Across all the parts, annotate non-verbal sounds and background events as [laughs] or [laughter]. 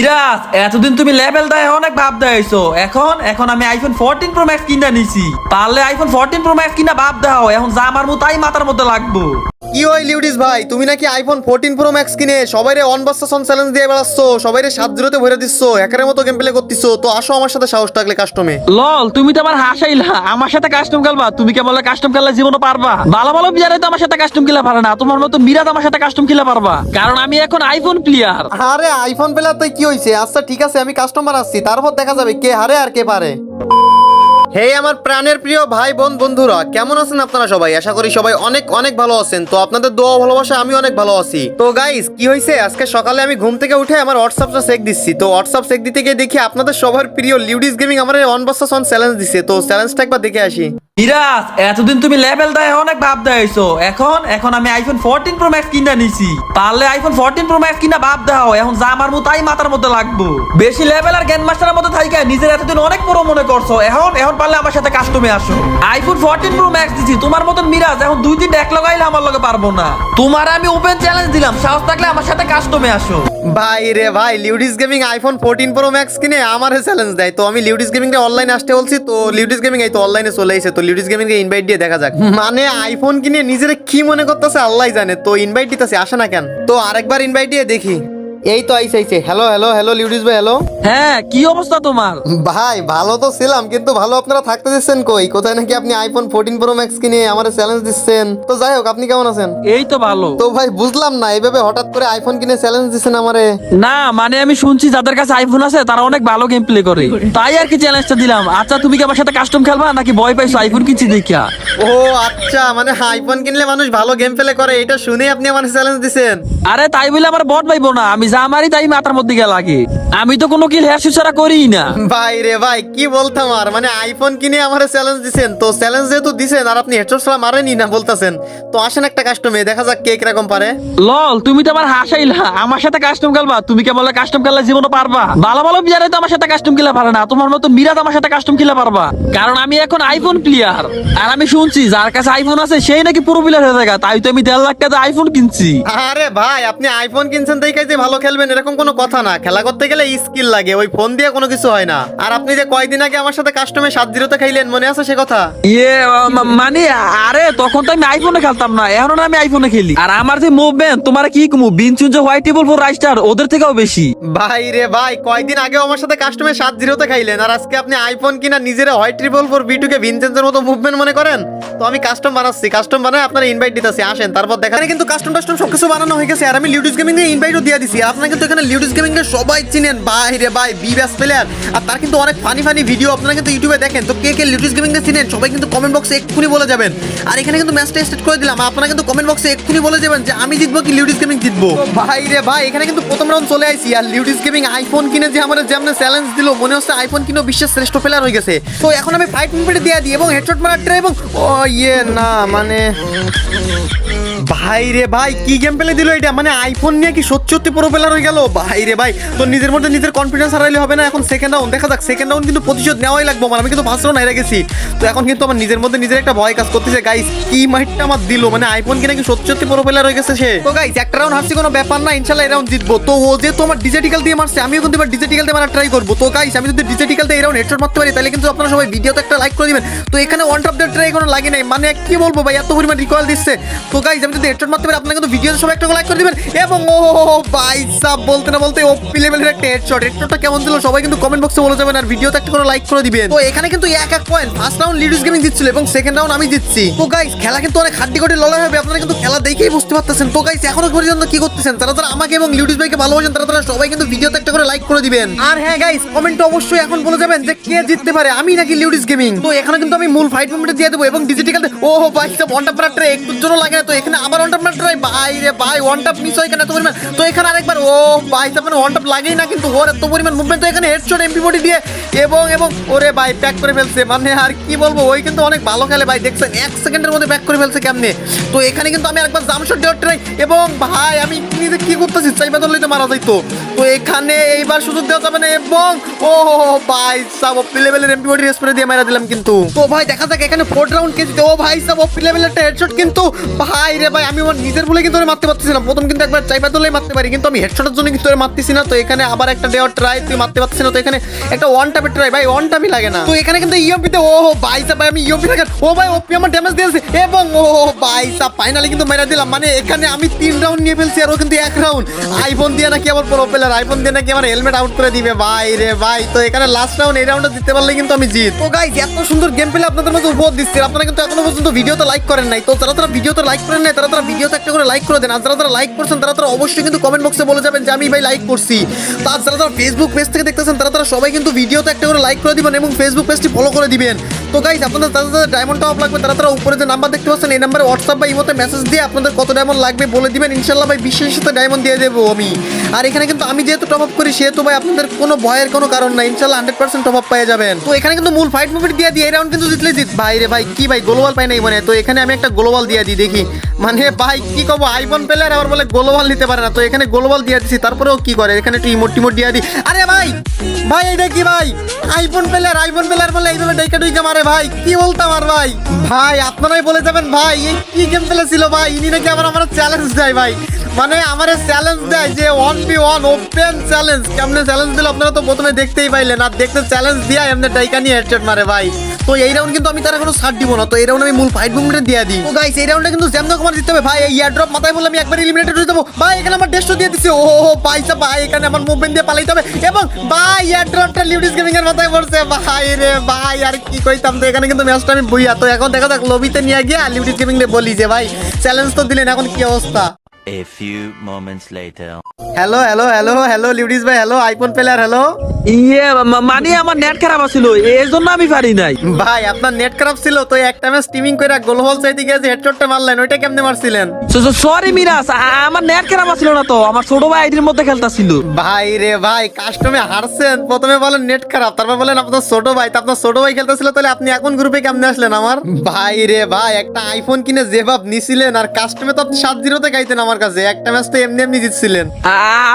ইরাজ, এতদিন তুমি লেভেল দেয় অনেক ভাব দেয়ছো এখন এখন আমি আইফোন ফোরটিন প্রো ম্যাক্স কিনা নিছি। পারলে আইফোন ফোরটিন প্রো ম্যাক্স কিনা ভাব দাও এখন যা আমার মতো তাই মাথার মধ্যে লাগবো। কি ওই লিউডিস ভাই তুমি নাকি আইফোন ফোরটিন প্রো ম্যাক্স কিনে সবাইরে অন বাস্টাসন চ্যালেঞ্জ দিয়ে বেড়াচ্ছ সবাইরে সাত জিরোতে ভরে দিচ্ছ একের মতো গেম প্লে করতেছো তো আসো আমার সাথে সাহস থাকলে কাস্টমে লল তুমি তো আমার হাসাইলা আমার সাথে কাস্টম খেলবা তুমি কে বলে কাস্টম খেললে জীবনও পারবা? ভালো ভালো প্লেয়ারে তো আমার সাথে কাস্টম খেলা পারে না তোমার মতো মিরাজ আমার সাথে কাস্টম খেলা পারবা। কারণ আমি এখন আইফোন প্লেয়ার আরে আইফোন পেলার তো কি হয়েছে আচ্ছা ঠিক আছে আমি কাস্টমার আসছি তারপর দেখা যাবে কে হারে আর কে পারে। হে আমার প্রাণের প্রিয় ভাই, বোন, বন্ধুরা, কেমন আছেন আপনারা সবাই? আশা করি সবাই অনেক অনেক ভালো আছেন। তো আপনাদের দোয়া ভালোবাসা আমি অনেক ভালো আছি। তো গাইস কি হয়েছে আজকে সকালে আমি ঘুম থেকে উঠে আমার হোয়াটসঅ্যাপটা চেক দিচ্ছি। তো হোয়াটসঅ্যাপ চেক দিতে গিয়ে দেখি আপনাদের সবার প্রিয় লিউডিস গেমিং আমার অন বাস্টাস অন চ্যালেঞ্জ দিচ্ছে তো চ্যালেঞ্জটা একবার দেখে আসি। মিরাজ এতদিন তুমি লেভেল দেয় অনেক ভাব দেয়ছো এখন এখন আমি আইফোন ফোরটিন প্রো ম্যাক্স কিনা নিছি। পারলে আইফোন ফোরটিন প্রো ম্যাক্স কিনা ভাব দাও এখন যা আমার মতো তাই মাথার মধ্যে লাগবো। বেশি লেভেল আর গ্যান মাস্টারের মধ্যে থাইকা, নিজের এতদিন অনেক বড় মনে করছ। এখন এখন পারলে আমার সাথে কাস্টমে আসো। আইফোন ফোরটিন প্রো ম্যাক্স দিছি, তোমার মতন মিরাজ, এখন দুই তিনটা এক লাগাইলে আমার লগে পারব না। তোমার আমি ওপেন চ্যালেঞ্জ দিলাম, সাহস থাকলে আমার সাথে কাস্টমে আসো। ভাই রে ভাই লিউডিস gaming iPhone fourteen pro max কিনে আমার চ্যালেঞ্জ দেয়। তো আমি লিউডিস গেমিং এর অনলাইনে আসতে বলছি, তো লিউডিস গেমিং এই তো অনলাইনে চলে এসেছে। তো লিউডিস গেমিং কে ইনভাইট দিয়ে দেখা যাক। মানে আইফোন কিনে নিজের কি মনে করতেছে আল্লাহ জানে। তো ইনভাইট দিতেছে, আসে না কেন? তো আরেকবার ইনভাইট দিয়ে দেখি। এই তো আইসে আইসে হ্যালো হ্যালো হ্যালো লিউডিস ভাই হ্যালো হ্যাঁ কি অবস্থা তোমার? ভাই ভালো তো ছিলাম কিন্তু ভালো আপনারা থাকতে দিচ্ছেন কই? কোথায় নাকি আপনি আইফোন ফোরটিন প্রো ম্যাক্স কিনে আমার চ্যালেঞ্জ দিচ্ছেন? তো যাই হোক আপনি কেমন আছেন? এই তো ভালো। তো ভাই বুঝলাম না এইভাবে হঠাৎ করে আইফোন কিনে চ্যালেঞ্জ দিচ্ছেন আমারে? না মানে আমি শুনছি যাদের কাছে আইফোন আছে তারা অনেক ভালো গেম প্লে করে। তাই আর কি চ্যালেঞ্জটা দিলাম। আচ্ছা তুমি কি আমার সাথে কাস্টম খেলবা নাকি ভয় পাইছো আইফোন কিনছি দেখা ও আচ্ছা মানে আইফোন কিনলে মানুষ ভালো গেম প্লে করে এটা শুনে আপনি আমার চ্যালেঞ্জ দিছেন আরে তাই বলে আমার বট পাইবো না আমি যা মারি তাই মাথার মধ্যে গিয়ে লাগে। আমি তো কোনো কিল হেয়ার সুসারা করি না। ভাই রে ভাই কি বলতাম আর? মানে আইফোন কিনে আমার চ্যালেঞ্জ দিছেন। তো চ্যালেঞ্জ যেহেতু দিছেন আর আপনি হেডশট ছাড়া মারেনি না বলতাছেন। তো আসেন একটা কাস্টমে দেখা যাক কে কীরকম পারে। লল তুমি তো আমার হাসাইলা। আমার সাথে কাস্টম খেলবা। তুমি কে বলে কাস্টম খেললে জীবনও পারবা। ভালো ভালো প্লেয়ারে তো আমার সাথে কাস্টম খেলা পারে না। তোমার মতো মিরাজ আমার সাথে কাস্টম খেলা পারবা। কারণ আমি এখন আইফোন প্লেয়ার আর আমি শুনছি যার কাছে আইফোন আছে সেই নাকি পুরো প্লেয়ার হয়ে যায় তাই তো আমি দেড় লাখ টাকা আইফোন কিনছি। আরে ভাই আপনি আইফোন কিনছেন দেখে যে ভালো খেলবেন এরকম কোনো কথা না। খেলা করতে গেলে স্কিল লাগে ওই ফোন দিয়ে কোনো কিছু হয় না। আর আপনি যে কয়দিন আগে আমার সাথে কাস্টমে সাত জিরোতে খাইলেন মনে আছে সে কথা? ইয়ে মানে আরে তখন তো আমি আইফোনে খেলতাম না এখন আমি আইফোনে খেলি। আর আমার যে মুভমেন্ট তোমার কি কমু? বিনচুন যে হোয়াইট টেবল ফোর রাইস্টার ওদের থেকেও বেশি। ভাই রে ভাই কয়দিন আগে আমার সাথে কাস্টমে সাত জিরোতে খাইলেন আর আজকে আপনি আইফোন কিনা নিজের white triple four B K ভিনসেন্সের মতো মুভমেন্ট মনে করেন? তো আমি কাস্টম বানাচ্ছি কাস্টম বানায় আপনার ইনভাইট দিতেছি আসেন তারপর দেখা কিন্তু কাস্টম টাস্টম সবকিছু বানানো হয়ে গেছে আর আমি লিউডিস গেমিং এর ইনভাইটও দিয়ে দিছি আপনারা কিন্তু এখানে লিউডিস গেমিং এর সবাই চিনেন। ভাই রে ভাই বি ব্যাস প্লেয়ার আর তার কিন্তু অনেক ফানি ফানি ভিডিও আপনারা কিন্তু ইউটিউবে দেখেন। তো কে কে লিউডিস গেমিং এর চিনেন, সবাই কিন্তু কমেন্ট বক্সে এক্ষুনি বলে যাবেন। আর এখানে কিন্তু ম্যাচটা স্টার্ট করে দিলাম। আপনারা কিন্তু কমেন্ট বক্সে এক্ষুনি বলে যাবেন যে, আমি জিতবো কি লিউডিস গেমিং জিতবো? ভাই রে ভাই, এখানে কিন্তু প্রথম রাউন্ড চলে আইছি। আর লিউডিস গেমিং আইফোন কিনে যে আমাদের যেমন চ্যালেঞ্জ দিল, মনে হচ্ছে আইফোন কিনে বিশ্বের শ্রেষ্ঠ প্লেয়ার হয়ে গেছে। তো এখন আমি ফাইট মিনিটে দিয়ে দিই এবং হেডশট মারার ট্রাই এবং ও ইয়ে না মানে ভাই রে ভাই, কি গেম পেলে দিল এটা? মানে আইফোন নিয়ে কি সত্যি সত্যি পুরো প্লেয়ার হয়ে গেল? ভাই রে ভাই তো নিজের মধ্যে নিজের কনফিডেন্স হারাইলে হবে না? এখন সেকেন্ড রাউন্ড দেখা যাক সেকেন্ড রাউন্ড কিন্তু প্রতিশোধ নেওয়াই লাগবে। আমার আমি কিন্তু ফার্স্ট রাউন্ড হেরে গেছি। তো এখন কিন্তু আমার নিজের মধ্যে নিজের একটা ভয় কাজ করতেছে। গাইস কি মাইটটা আমার দিল? মানে আইফোন কিনে কি সত্যি সত্যি পুরো প্লেয়ার হয়ে গেছে সে? তো গাইস একটা রাউন্ড হারছি, কোনো ব্যাপার না। ইনশাআল্লাহ এই রাউন্ড জিতবো। তো ও যে তোমার ডিজিটাল দিয়ে মারছে, আমিও কিন্তু এবার ডিজিটাল দিয়ে মারা ট্রাই করব। তো গাইস আমি যদি ডিজিটাল দিয়ে এই রাউন্ড হেডশট মারতে পারি, তাহলে কিন্তু আপনারা সবাই ভিডিওতে একটা লাইক করে দিবেন। তো এখানে ওয়ান টপ দ্য ট্রাই কোনো লাগে নাই। মানে কি বলব ভাই, এত পরিমাণ রিকয়েল দিচ্ছে। তো গাইস আমি যদি মারতে পারি কিন্তু একটা লাইক করে এবং ও বলতে না বলতে ও পি লেভেলের একটা হেডশট হেডশটটা কেমন ছিল সবাই কিন্তু কমেন্ট বক্সে বলে যাবেন আর ভিডিওতে একটা করে লাইক করে দিবেন। তো এখানে কিন্তু এক এক পয়েন্ট ফার্স্ট রাউন্ড লিডুস গেমিং এবং সেকেন্ড রাউন্ড আমি তো গাইস খেলা কিন্তু অনেক হাড্ডি কোটি লড়াই হবে, আপনারা কিন্তু খেলা দেখেই বুঝতে পারতেছেন। তো গাইস এখনও পর্যন্ত কি করতেছেন? তারা তারা আমাকে এবং লিডুস ভাইকে ভালোবাসেন, তারা তারা সবাই কিন্তু ভিডিওতে একটা করে লাইক করে দিবেন। আর হ্যাঁ গাইস কমেন্টে অবশ্যই এখন বলে যাবেন যে কে জিততে পারে, আমি নাকি লিউডিস গেমিং তো এখানে কিন্তু আমি মূল ফাইট মুভমেন্ট দিয়ে দেবো এবং ডিজিটাল ও, ভাই সব টাপ ট্রাই জন্য লাগে না, তো এখানে আবার ওয়ান টাপ ভাই রে ভাই ওয়ান টাপ মিস হয় কেন? এত পরিমাণ তো এখানে আরেকবার, ও ভাই সব মানে ওয়ান টাপ লাগেই না কিন্তু ওর এত পরিমাণ মুভমেন্ট তো এখানে হেডশট এমপি বডি দিয়ে, এবং এবং ওরে ভাই ব্যাক করে ফেলছে। মানে আর কি বলব, ওই কিন্তু অনেক ভালো খেলে ভাই। দেখছেন এক সেকেন্ডের মধ্যে করে ফেলছে কেমনে? তো এখানে কিন্তু আমি জামশট দেওয়ার ট্রাই এবং ভাই, আমি নিজে কি করতেছি চাইবা তো মারা যাইতো। তো এখানে এইবার সুযোগ দেওয়া যাবে না, এবং ও ভাই, সাব অফ লেভেলের এমপি বডি স্প্রে দিয়ে মারা দিলাম কিন্তু। তো ভাই, দেখা যাক এখানে ফোর্থ রাউন্ড কে ও ভাই, সাব অফ লেভেলের একটা হেডশট কিন্তু, ভাই রে ভাই, আমি আমার নিজের ভুলে কিন্তু মারতে পারতেছিলাম। প্রথম কিন্তু একবার ধরলেই মারতে পারি, কিন্তু আমি হেডশটের জন্য কিন্তু মারতেছি না। তো এখানে আবার একটা ট্রাই তুই মারতে না। তো এখানে একটা ওয়ান টাপের ট্রাই ভাই ওয়ান টাপই লাগে না। তো এখানে কিন্তু ইএমপি তে ও ভাই ভাই, আমি ও ভাই ওপি আমার ড্যামেজ দিয়েছে। এবং ও ভাই ফাইনালি কিন্তু মেরে দিলাম। মানে এখানে আমি তিন রাউন্ড নিয়ে ফেলছি আর ও কিন্তু এক রাউন্ড আইফোন দিয়ে নাকি আমার প্রো প্লেয়ার আইফোন দিয়ে নাকি আমার হেলমেট আউট করে দিবে। ভাই রে ভাই, তো এখানে লাস্ট রাউন্ড এই রাউন্ডটা দিতে পারলে কিন্তু আমি জিত। তো গাইস এত সুন্দর গেম পেলে আপনাদের মধ্যে উপহার দিচ্ছি। আপনারা কিন্তু এখনও পর্যন্ত ভিডিওতে লাইক করেন নাই। তো যারা তারা ভিডিওতে লাইক করেন নাই তারা তারা ভিডিওতে একটা করে লাইক করে দেন। আর যারা তারা লাইক করছেন, তারা তারা অবশ্যই কিন্তু কমেন্ট বক্সে বলে যাবেন যে, আমি ভাই লাইক করছি। তো আর যারা তারা ফেসবুক পেজ থেকে দেখতেছেন, তারা তারা সবাই কিন্তু ভিডিওতে একটা করে লাইক করে দিবেন এবং ফেসবুক পেজটি ফলো করে দিবেন। তো গাইজ আপনাদের যারা যারা ডায়মন্ড টপ লাগবে, তারা তারা উপরে যে নাম্বার দেখতে পাচ্ছেন, এই নাম্বারে হোয়াটসঅ্যাপ বা ইমোতে মেসেজ দিয়ে আপনাদের কত ডায়মন্ড লাগবে বলে দিবেন। ইনশাল্লাহ ভাই বিশ্বের সাথে ডায়মন্ড দিয়ে দেবো আমি। আর এখানে কিন্তু আমি যেহেতু টপ আপ করি, সেহেতু ভাই আপনাদের কোনো ভয়ের কোনো কারণ নাই। ইনশাল্লাহ হান্ড্রেড পার্সেন্ট টপ আপ পেয়ে যাবেন। তো এখানে কিন্তু মূল ফাইট মুভি দিয়ে দিই, এই রাউন্ড কিন্তু জিতলে জিত ভাই রে ভাই, কি ভাই গ্লোবাল পাই নাই মানে তো এখানে আমি একটা গ্লোবাল দিয়ে দিই, দেখি। মানে ভাই, কি কব আইফোন পেলে আবার বলে গোলবল নিতে পারে না। তো এখানে গোলবল দিয়ে দিছি, তারপরেও কি করে? এখানে একটু ইমোট টিমোট দিয়ে দিই আরে ভাই ভাই, এটা কি ভাই? আইফোন পেলে আর আইফোন পেলে আর বলে এইভাবে ডাইকা ডুইকা মারে ভাই। কি বলতাম আর ভাই? ভাই, আপনারাই বলে যাবেন, ভাই, এই কি গেম খেলেছিল, ভাই? ইনি নাকি আবার আমার চ্যালেঞ্জ দেয়, ভাই। মানে আমার চ্যালেঞ্জ দেয় যে one B one open challenge কেমনে চ্যালেঞ্জ দিল আপনারা তো প্রথমে দেখতেই পাইলেন, আর দেখতে চ্যালেঞ্জ দিয়া এমনি ডাইকা নিয়ে হেডশট মারে, ভাই। তো এই রাউন্ড কিন্তু আমি তার কোনো ছাড় দিব না, তো এই রাউন্ড আমি মূল ফাইট মুভমেন্টে দিয়ে দিই। তো গাইস এই রাউন্ডে কিন্তু জ্যাম কুমার দিতে হবে, ভাই। এই ইয়ার ড্রপ মাথায় বললে আমি একবার এলিমিনেটেড হয়ে যাব। ভাই, এখানে আমার ডেস্টো দিয়ে দিছে ও পাইসা ভাই, এখানে আমার মুভমেন্ট দিয়ে পালাইতে হবে। এবং ভাই ইয়ার ড্রপটা লিউডিস গেমিং এর মাথায় পড়ছে। ভাই রে, ভাই, আর কি কইতাম তো, এখানে কিন্তু ম্যাচটা আমি বইয়া। তো এখন দেখা যাক লবিতে নিয়ে গিয়ে আলিউডি গেমিং বলি যে, ভাই চ্যালেঞ্জ তো দিলেন, এখন কি অবস্থা? A few moments later. Hello hello hello hello লিউডিস ভাই হ্যালো আইফোন প্লেয়ার হ্যালো ইয়ে মানে আমার নেট খারাপ আছিল এই জন্য আমি পারি নাই। ভাই আপনার নেট খারাপ ছিল তো একটা ম্যাচ স্ট্রিমিং করে গোল হল চাইতে গিয়ে হেডশটটা মারলেন ওইটা কেমনে মারছিলেন? সরি মিরাজ আমার নেট খারাপ আছিল না তো আমার ছোট ভাই আইডির মধ্যে খেলতাছিল। ভাই রে ভাই কাস্টমে হারছেন প্রথমে বলেন নেট খারাপ তারপর বলেন আপনার ছোট ভাই তা আপনার ছোট ভাই খেলতেছিল তাহলে আপনি এখন গ্রুপে কেমনে আসলেন আমার? ভাই রে ভাই একটা আইফোন কিনে যে ভাব নিছিলেন আর কাস্টমে তো আপনি সাত জিরোতে গাইতেন আমার কাছে একটা ম্যাচ তো এমনি এমনি জিতছিলেন।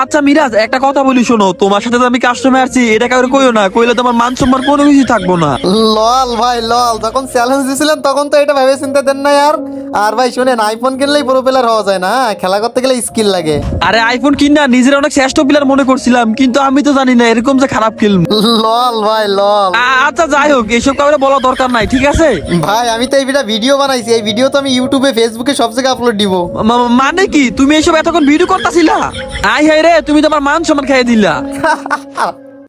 আচ্ছা মিরাজ একটা কথা বলি শোনো। তোমার সাথে তো আমি কাস্টমার আছি এটা কাউরে কইও না। কইলে তোমার মান সম্মান কোনো কিছু থাকব না। লল ভাই লল যখন চ্যালেঞ্জ দিছিলেন তখন তো এটা ভেবে চিন্তা দেন না আর। আর ভাই শুনেন আইফোন কিনলেই প্রো প্লেয়ার হওয়া যায় না খেলা করতে গেলে স্কিল লাগে। আরে আইফোন কিনা নিজের অনেক শ্রেষ্ঠ প্লেয়ার মনে করছিলাম কিন্তু আমি তো জানি না এরকম যে খারাপ খেলব লল ভাই লল। আচ্ছা যাই হোক এইসব কাউরে বলা দরকার নাই ঠিক আছে? ভাই আমি তো এই ভিডিও ভিডিও বানাইছি এই ভিডিও তো আমি ইউটিউবে ফেসবুকে সব জায়গায় আপলোড দিব। মানে কি? তুমি এইসব এতক্ষণ ভিডিও করতেছিলা? আই হাই রে তুমি তোমার মান সম্মান খাইয়ে দিলা। [laughs]